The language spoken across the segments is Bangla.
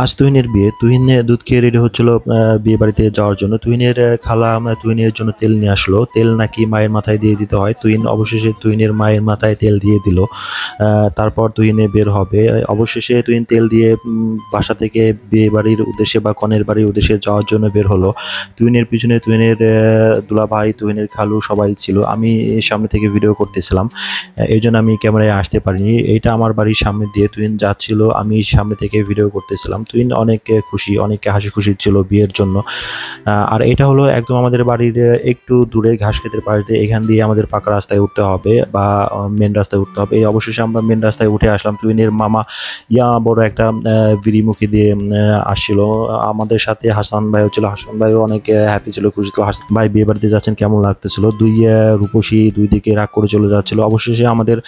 আজ তুহিনের বিয়ে। তুহিন দুধ খেয়ে রেডি হচ্ছিল বিয়ে বাড়িতে যাওয়ার জন্য। তুহিনের খালা তুহিনের জন্য তেল নিয়ে আসলো। তেল নাকি মায়ের মাথায় দিয়ে দিতে হয়। তুহিন অবশেষে তুহিনের মায়ের মাথায় তেল দিয়ে দিল। তারপর তুহিনে বের হবে। অবশেষে তুহিন তেল দিয়ে বাসা থেকে বিয়ে বাড়ির উদ্দেশ্যে বা কনের বাড়ির উদ্দেশ্যে যাওয়ার জন্য বের হলো। তুহিনের পিছনে তুহিনের দুলাভাই, তুহিনের খালু সবাই ছিল। আমি সামনে থেকে ভিডিও করতেছিলাম। এই জন্য আমি ক্যামেরায় আসতে পারিনি। এইটা আমার বাড়ির সামনে দিয়ে তুহিন যাচ্ছিল। আমি সামনে থেকে ভিডিও করতেছিলাম। তুহিন অনেক খুশি অনেক হাসি খুশি ছিল বিয়ের জন্য। আর এটা হলো একদম আমাদের বাড়ির একটু দূরে ঘাস খেতের পাশ দিয়ে এখান দিয়ে আমাদের পাকা রাস্তায় উঠতে হবে বা মেন রাস্তায় উঠতে হবে। এই অবশেষে আমরা মেন রাস্তায় উঠে আসলাম। তুহিনের মামা ইয়া বড় একটা বিড়িমুখী দিয়ে আসছিল। আমাদের সাথে হাসান ভাইও ছিল। হাসান ভাইও অনেক হ্যাপি ছিল, খুশি ছিল। হাসান ভাই বিয়ে বাড়িতে যাচ্ছেন কেমন লাগতেছিল? দুই রূপসী দুই দিকে রাগ করে চলে যাচ্ছিল। অবশেষে আমাদের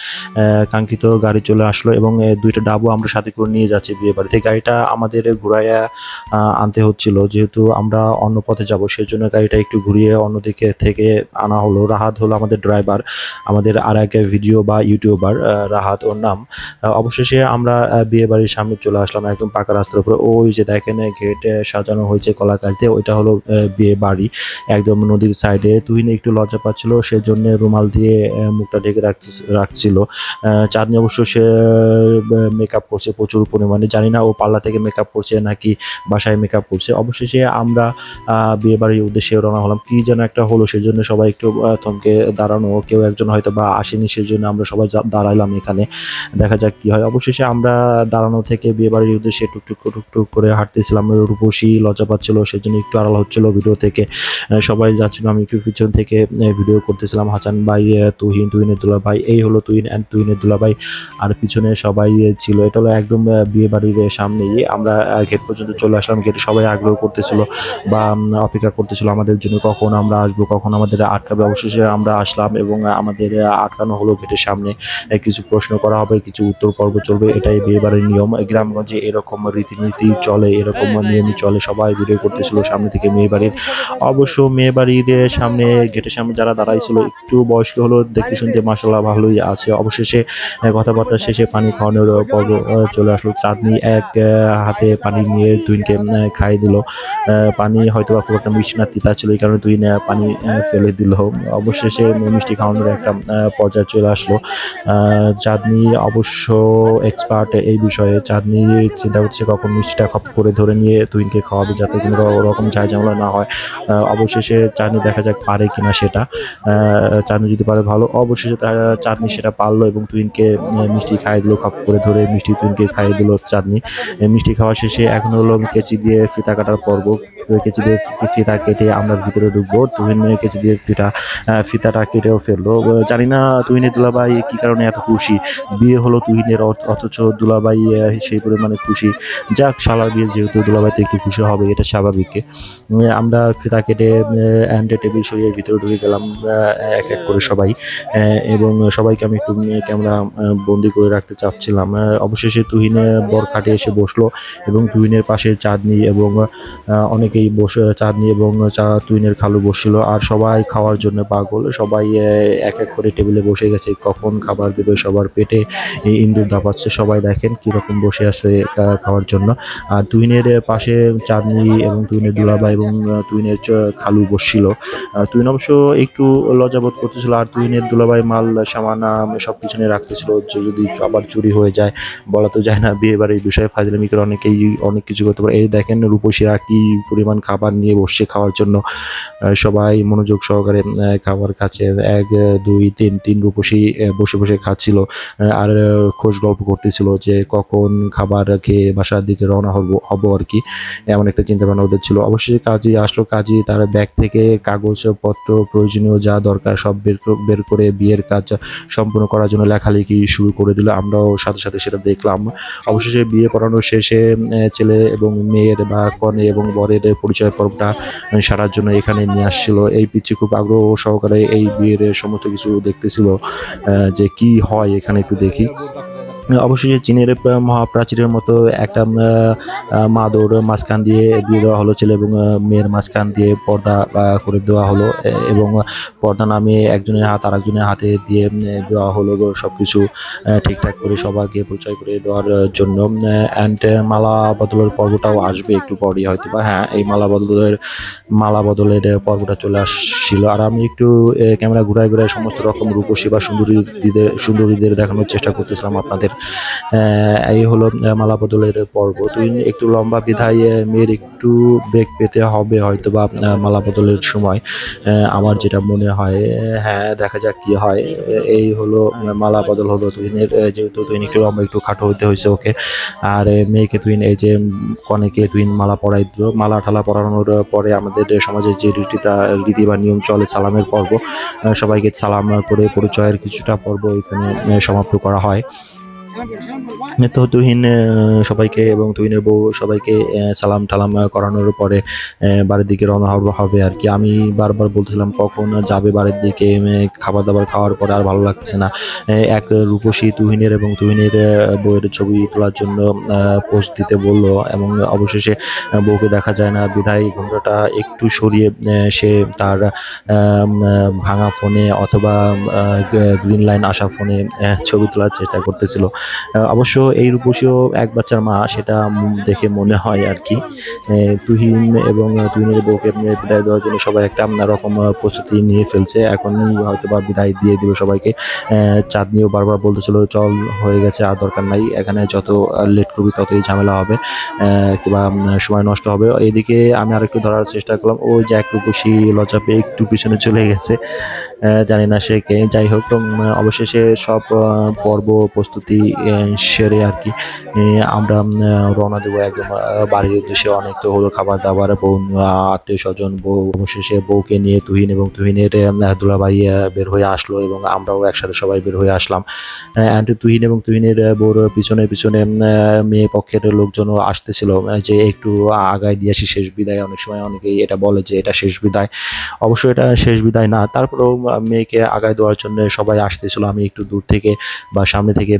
কাঙ্ক্ষিত গাড়ি চলে আসলো এবং দুইটা ডাবও আমরা সাথে করে নিয়ে যাচ্ছি বিয়ে বাড়িতে। গাড়িটা আমাদের ঘুরাইয়া আহ, আনতে হচ্ছিল। যেহেতু আমরা অন্য পথে যাব সেজন্য গাড়িটা একটু ঘুরিয়ে অন্যদিকে থেকে আনা হলো। রাহাত হলো আমাদের ড্রাইভার আমাদের আর এক ভিডিও বা ইউটিউবার রাহাত ওর নাম। অবশেষে আমরা বিয়ে বাড়ির সামনে চলে আসলাম একদম পাকা রাস্তার উপরে। ওই যে দেখেন গেট সাজানো হয়েছে কলা গাছ দিয়ে ওইটা হলো বিয়ে বাড়ি। একদম নদীর সাইডে তুহিন একটু লজ্জা পাচ্ছিল সেজন্য রুমাল দিয়ে মুখটা ঢেকে রাখ- রাখছিল। চাঁদনি অবশ্য সে মেকআপ করছে প্রচুর পরিমাণে। জানি না ও পাল্লা থেকে মেকআপ করছে নাকি বাসায় মেকআপ করছে, অবশেষে আমরা বিয়ে বাড়ির উদ্দেশ্যে রওনা হলাম। কি যেন একটা হলো, সেজন্য সবাই একটু থমকে দাঁড়ানো। কেউ একজন হয়তো বা আসেনি, সেজন্য আমরা সবাই দাঁড়াইলাম এখানে। দেখা যাক কি হয়। অবশেষে আমরা দাঁড়ানো থেকে বিয়ে বাড়ির উদ্দেশ্যে টুকটুক টুকটুক করে হাঁটতেছিলাম। রূপসী লজ্জা পাচ্ছিল, সেজন্য একটু আড়াল হচ্ছিল ভিডিও থেকে। সবাই যাচ্ছিল, আমি একটু পিছন থেকে ভিডিও করতেছিলাম। হাসান ভাই তুহিন, তুহিনের দুলা ভাই এই হলো তুহিন অ্যান্ড তুহিনের দুলা ভাই আর পিছনে সবাই ছিল। এটা হলো একদম বিয়ে বাড়ির সামনেই। আমরা গেট পর্যন্ত চলে আসলাম। গেটে সবাই আগ্রহ করতেছিল বা অপেক্ষা করতেছিল আমাদের জন্য কখন আমরা আসব কখন আমাদের আটকাবে। অবশেষে আমরা আসলাম এবং আমাদের আটকানো হলো গেটের সামনে। কিছু প্রশ্ন করা হবে কিছু উত্তর পর্ব চলবে এটাই বিয়ে বাড়ির নিয়ম গ্রামগঞ্জে এরকম রীতিনীতি চলে এরকম নিয়মই চলে সবাই ভিডিও করতেছিল সামনে থেকে মেয়ে বাড়ির অবশ্য মেয়ে বাড়ির সামনে গেটের সামনে যারা দাঁড়াইছিল একটু বয়স্ক হলো দেখতে শুনতে মাসাল্লাহ ভালোই আছে। অবশেষে কথাবার্তা শেষে পানি খাওয়ানোর পর্ব চলে আসলো। চাঁদনি এক হাতে পানি নিয়ে তুইনকে খাইয়ে দিল। পানি হয়তো বা খুব একটা মিষ্টি না, তিতা ছিল, এই কারণে তুই পানি ফেলে দিল। অবশেষে মিষ্টি খাওয়ানোর একটা পর্যায়ে চলে আসলো। চাঁদনি অবশ্য এক্সপার্ট এই বিষয়ে। চাঁদনি চিন্তা করছে কখন মিষ্টিটা খপ করে ধরে নিয়ে তুইনকে খাওয়াবে যাতে কোনো রকম ঝাই ঝামেলা না হয়। অবশেষে চাঁদনি দেখা যাক পারে কিনা সেটা। চাঁদনি যদি পারে ভালো, অবশেষে চাঁদনি সেটা পারল এবং তুইনকে মিষ্টি খাইয়ে দিল, খপ করে ধরে মিষ্টি তুইনকে খাইয়ে দিল চাঁদনি। মিষ্টি খাওয়া শেষে এখন হলো কেচি দিয়ে ফিতা কাটার পর্ব। কেচি দিয়ে ফিতা কেটে আমরা ভিতরে ঢুকবো। তুহিন কেচি দিয়ে ফিতা ফিতাটা কেটেও ফেলল। জানি না তুহিনের দুলাভাই কি কারণে এত খুশি? বিয়ে হলো তুহিনের অথচ দুলাভাই আহ, সেই পরিমাণে খুশি। যাক শালার বিয়ে যেহেতু দুলাভাই তো একটু খুশি হবে এটা স্বাভাবিক। আমরা ফিতা কেটে অ্যান্ড টেবিল সরিয়ে ভিতরে ঢুকে গেলাম এক এক করে সবাই। এবং সবাইকে আমি একটু ক্যামেরা বন্দি করে রাখতে চাচ্ছিলাম। অবশেষে তুহিনে বর খাটে এসে বসল। এবং তুহিনের পাশে চাঁদনি এবং অনেকেই বসে, চাঁদনি এবং তুহিনের খালু বসছিল। আর সবাই খাওয়ার জন্য পাগল। সবাই এক এক করে টেবিলে বসে গেছে। কখন খাবার দেবে সবার পেটে ইন্দুর দাপাচ্ছে। সবাই দেখেন কীরকম বসে আছে খাওয়ার জন্য। আর তুহিনের পাশে চাঁদনি এবং তুহিনের দুলাবা এবং তুহিনের খালু বসছিল। তুহিন অবশ্য একটু লজ্জাবোধ করতেছিল। আর তুহিনের দুলাভাই মাল, সামানা সব পিছনে রাখতেছিল। যদি আবার চুরি হয়ে যায়, বলা তো যায় না বিয়ে বাড়ির বিষয়ে ফাজলামি করে অনেকেই অনেক কিছু করতে পারে। এই দেখেন রূপসীরা কি পরিমাণ খাবার নিয়ে বসছে খাওয়ার জন্য। সবাই মনোযোগ সহকারে খাবার খাচ্ছে। এক, দুই, তিন তিন রূপসী বসে বসে খাচ্ছিল আর খোঁজ গল্প করতেছিল যে কখন খাবার খেয়ে বাসার দিকে রওনা হব আর কি, এমন একটা চিন্তা ভাবনা ওদের ছিল। অবশ্যই কাজী আসলো। কাজী তার ব্যাগ থেকে কাগজপত্র, প্রয়োজনীয় যা দরকার সব বের বের করে বিয়ের কাজ সম্পূর্ণ করার জন্য লেখালেখি শুরু করে দিল। আমরাও সাথে সাথে সেটা দেখলাম। অবশেষে বিয়ে পড়ানো শেষে ছেলে এবং মেয়ের বা কনে এবং বরের পরিচয় পর্বটা সারার জন্য এখানে নিয়ে আসছিল এই পিচ্ছি খুব আগ্রহ সহকারে এই বিয়ের সমস্ত কিছু দেখতেছিল যে কি হয় এখানে একটু দেখি। অবশেষে চীনের মহাপ্রাচীরের মতো একটা আহ, মাঝখান দিয়ে দিয়ে দেওয়া হলো ছেলে এবং মেয়ের মাঝখান দিয়ে পর্দা করে দেওয়া হলো এবং পর্দা নামিয়ে একজনের হাত আর একজনের হাতে দিয়ে দেওয়া হলো সব কিছু ঠিকঠাক করে সবাইকে পরিচয় করে দেওয়ার জন্য অ্যান্ড মালা বদলের পর্বটাও আসবে একটু পরই হয়তো বা হ্যাঁ এই মালা বদলের মালা বদলের পর্বটা চলে আসছিল আর আমি একটু ক্যামেরা ঘুরায় ঘুরায় সমস্ত রকম রূপসী বা সুন্দরীদের সুন্দরীদের দেখানোর চেষ্টা করতেছিলাম আপনাদের এই হলো আহ, মালা বদলের পর্ব। তুই একটু লম্বা বিধায় মেয়ের একটু বেগ পেতে হবে হয়তো বা আহ, মালা বদলের সময় আমার যেটা মনে হয় হ্যাঁ দেখা যাক কি হয়। এই হলো মালা বদল হলো তুহিনের যেহেতু তুই একটু লম্বা একটু খাটো হতে হয়েছে ওকে। আর মেয়েকে তুই এই যে কনেকে তুই মালা পরাই দিল। মালা ঠালা পরানোর পরে আমাদের সমাজে যে রীতিটা রীতি বা নিয়ম চলে সালামের পর্ব। সবাইকে সালাম করে পরিচয়ের কিছুটা পর্ব এখানে সমাপ্ত করা হয়। তো তুহিন সবাইকে এবং তুহিনের বউ সবাইকে সালাম টালাম করানোর পরে বাড়ির দিকে রওনা হব- আর কি। আমি বারবার বলতেছিলাম, কখন যাবে বাড়ির দিকে? খাবার দাবার খাওয়ার পরে আর ভালো লাগতেছে না। এক রূপসী তুহিনের এবং তুহিনের বউয়ের ছবি তোলার জন্য পোস্ট দিতে বলল এবং অবশেষে বউকে দেখা যায় না। বিধায় ঘুমটাটা একটু সরিয়ে সে তার ভাঙা ফোনে অথবা গ্রিন লাইন আসা ফোনে ছবি তোলার চেষ্টা করতেছিল। অবশ্য এই রূপসীও এক বাচ্চার মা, সেটা দেখে মনে হয় আর কি। তুহিন এবং তুহিনের বউকে বিদায় দেওয়ার জন্য সবাই একটা রকম প্রস্তুতি নিয়ে ফেলছে। এখন হয়তো বা বিদায় দিয়ে দিবে সবাইকে। চাঁদনিও বারবার বলতেছিল, চল, হয়ে গেছে, আর দরকার নাই। এখানে যত লেট করবি, ততই ঝামেলা হবে। কিংবা সময় নষ্ট হবে। এদিকে আমি আরেকটু ধরার চেষ্টা করলাম। ও যে এক রূপসী লজ্জা পেয়ে একটু পিছনে চলে গেছে। জানি না সে কে। যাই হোক অবশেষে সব পর্ব, প্রস্তুতি সেরে আর কি। আমরা রওনা দেবো একদম বাড়ির উদ্দেশ্যে অনেক তো হলো খাবার দাবার, বউ আত্মীয় স্বজন, বউ, অবশেষে বউকে নিয়ে তুহিন এবং তুহিনের দুলাভাই বের হয়ে আসলো এবং আমরাও একসাথে সবাই বের হয়ে আসলাম। অ্যান্ড তুহিন এবং তুহিনের বউর পিছনে পিছনে মেয়ে পক্ষের লোকজনও আসতেছিল যে একটু আগায় দিয়ে আসি, শেষ বিদায়। অনেক সময় অনেকেই এটা বলে যে এটা শেষ বিদায়। অবশ্য এটা শেষ বিদায় না, তারপরেও মেয়েকে আগায় দেওয়ার জন্য সবাই আসতেছিল। আমি একটু দূর থেকে বা সামনে থেকে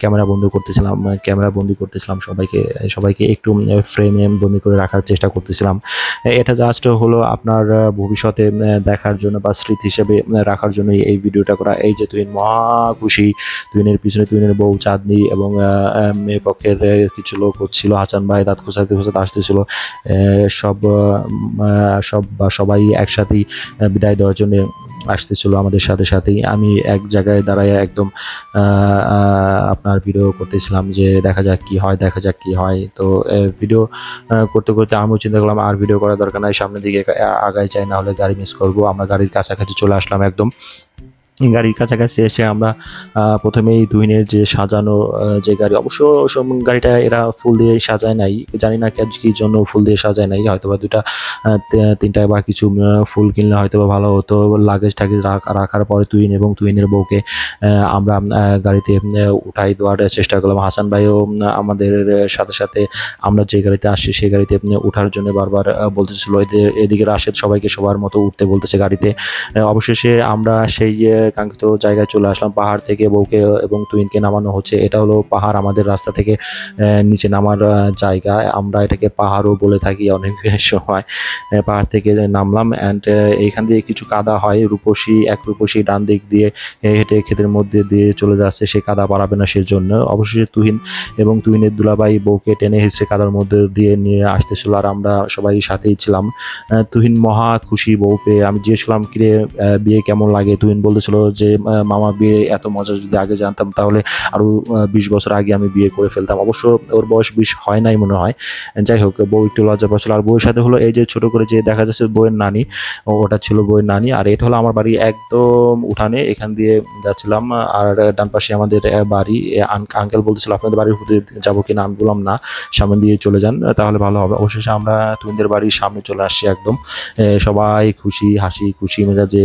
ক্যামেরা বন্ধ করতেছিলাম ক্যামেরা বন্দি করতেছিলাম সবাইকে সবাইকে একটু ফ্রেমে বন্দি করে রাখার চেষ্টা করতেছিলাম। এটা জাস্ট হলো আপনার ভবিষ্যতে দেখার জন্য বা স্মৃতি হিসেবে রাখার জন্য এই ভিডিওটা করা। এই যে তুই মহা খুশি তুইনের পিছনে তুইনের বউ চাঁদনি এবং মেয়ে পক্ষের কিছু লোক হচ্ছিল হাসান ভাই দাঁত খোঁচাতে খোঁচাতে আসতেছিল সব সব বা সবাই একসাথেই বিদায় দেওয়ার জন্য আসতেছিল আমাদের সাথে সাথেই। আমি এক জায়গায় দাঁড়ায় একদম আহ, আপনার ভিডিও করতেছিলাম যে দেখা যাক কি হয়, দেখা যাক কি হয়। তো ভিডিও করতে করতে আমিও চিন্তা করলাম, আর ভিডিও করার দরকার নাই, সামনের দিকে আগায় যাই না হলে গাড়ি মিস করব। আমরা গাড়ির কাছাকাছি চলে আসলাম একদম। গাড়ির কাছাকাছি এসে আমরা প্রথমেই দুইনের যে সাজানো যে গাড়ি অবশ্য গাড়িটা এরা ফুল দিয়ে সাজায় নাই। জানি না কি জন্য ফুল দিয়ে সাজায় নাই। হয়তো বা দুটা তিনটা বা কিছু ফুল কিনলে হয়তো বা ভালো হতো। লাগেজ টাগেজ রাখ- রাখার পরে তুইন এবং তুইনের বউকে আমরা গাড়িতে উঠাই দেওয়ার চেষ্টা করলাম। হাসান ভাইও আমাদের সাথে সাথে আমরা যে গাড়িতে আসছি সেই গাড়িতে উম, ওঠার জন্য বারবার বলতেছিল। এদিকে রাশেদ সবাইকে সবার মতো উঠতে বলতেছে গাড়িতে। অবশেষে আমরা সেই কাঙ্ক্ষিত জায়গায় চলে আসলাম। পাহাড় থেকে বউকে এবং তুইনকে নামানো হচ্ছে। এটা হলো পাহাড় আমাদের রাস্তা থেকে নিচে নামার জায়গা। আমরা এটাকে পাহাড়ও বলে থাকি অনেক সময়। পাহাড় থেকে নামলাম অ্যান্ড এইখান দিয়ে কিছু কাদা হয়। রূপসী এক রূপসী ডান দিক দিয়ে হেঁটে ক্ষেতের মধ্যে দিয়ে চলে যাচ্ছে। সে কাদা পারাবে না সেজন্য। অবশেষে তুহিন এবং তুহিনের দুলাভাই বউকে টেনে হিসেবে কাদার মধ্যে দিয়ে নিয়ে আসতেছিল আর আমরা সবাই সাথেই ছিলাম। তুহিন মহা খুশি বউ পেয়ে। আমি জিজ্ঞেসলাম কিরে আহ, বিয়ে কেমন লাগে? তুহিন বলতেছিল যে মামা বিয়ে, এত মজা যদি আগে জানতাম তাহলে আরও বিশ বছর আগে আমি বিয়ে করে ফেলতাম। অবশ্য ওর বয়স বিশ হয় নাই মনে হয়। যাই হোক, বউ একটু লজ্জা পাচ্ছিল। আর বউয়ের সাথে হলো এই যে ছোট করে যে দেখা যাচ্ছে বউয়ের নানি ওটা ছিল বউয়ের নানি। আর এটা হলো আমার বাড়ি একদম উঠানে, এখান দিয়ে যাচ্ছিলাম। আর ডান পাশে আমাদের বাড়ি আঙ্কেল বলতেছিল, আপনাদের বাড়ির হুদে যাব কিনা? আমি বললাম, না, সামনে দিয়ে চলে যান, তাহলে ভালো হবে। অবশেষে আমরা তুমিদের বাড়ির সামনে চলে আসছি একদম। সবাই খুশি, হাসি, খুশি মেজাজে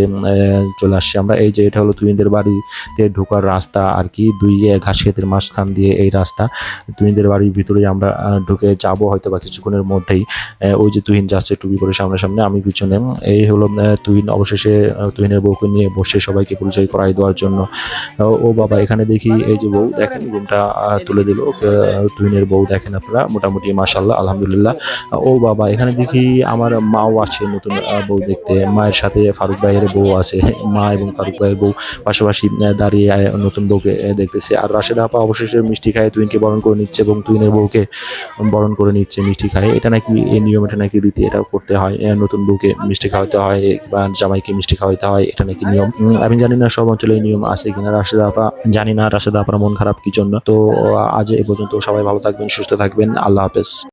চলে আসছি আমরা। এই যে যে এটা হলো তুহিনদের বাড়িতে ঢোকার রাস্তা আর কি। দুই ঘাস ক্ষেতের মাঝখান দিয়ে এই রাস্তা। তুহিনদের বাড়ির ভিতরে আমরা ঢুকে যাব হয়তো বা কিছুক্ষণের মধ্যেই। ওই যে তুহিন যাচ্ছে টুপি পরে সামনে এই পিছনে। এই হলো তুহিন অবশেষে তুহিনের বউকে নিয়ে বসে সবাইকে পরিচয় করাই দেওয়ার জন্য। ও বাবা, এখানে দেখি এই যে বউ, দেখেন ঘুমটা তুলে দিল। তুহিনের বউ দেখেন আপনারা, মোটামুটি মাশাল্লাহ আলহামদুলিল্লাহ। ও বাবা, এখানে দেখি আমার মাও আছে নতুন বউ দেখতে। মায়ের সাথে ফারুক ভাইয়ের বউ আছে। মা এবং ফারুক ভাইয়ের বউ পাশাপাশি দাঁড়িয়ে নতুন বউকে দেখতেছে। আর রাশেদা আপা অবশেষে মিষ্টি খায়, তুহিনকে বরণ করে নিচ্ছে এবং তুহিনের বউকে বরণ করে নিচ্ছে মিষ্টি খায়। এটা নাকি এই নিয়ম, এটা নাকি রীতি এটা করতে হয় নতুন বউকে মিষ্টি খাওয়াতে হয় বা জামাইকে মিষ্টি খাওয়াতে হয়, এটা নাকি নিয়ম? আমি জানি না সব অঞ্চলে এই নিয়ম আছে কিনা, রাশেদা আপা জানি না, রাশেদা আপার মন খারাপ কি জন্য। তো আজ এ পর্যন্ত সবাই ভালো থাকবেন, সুস্থ থাকবেন। আল্লাহ হাফেজ।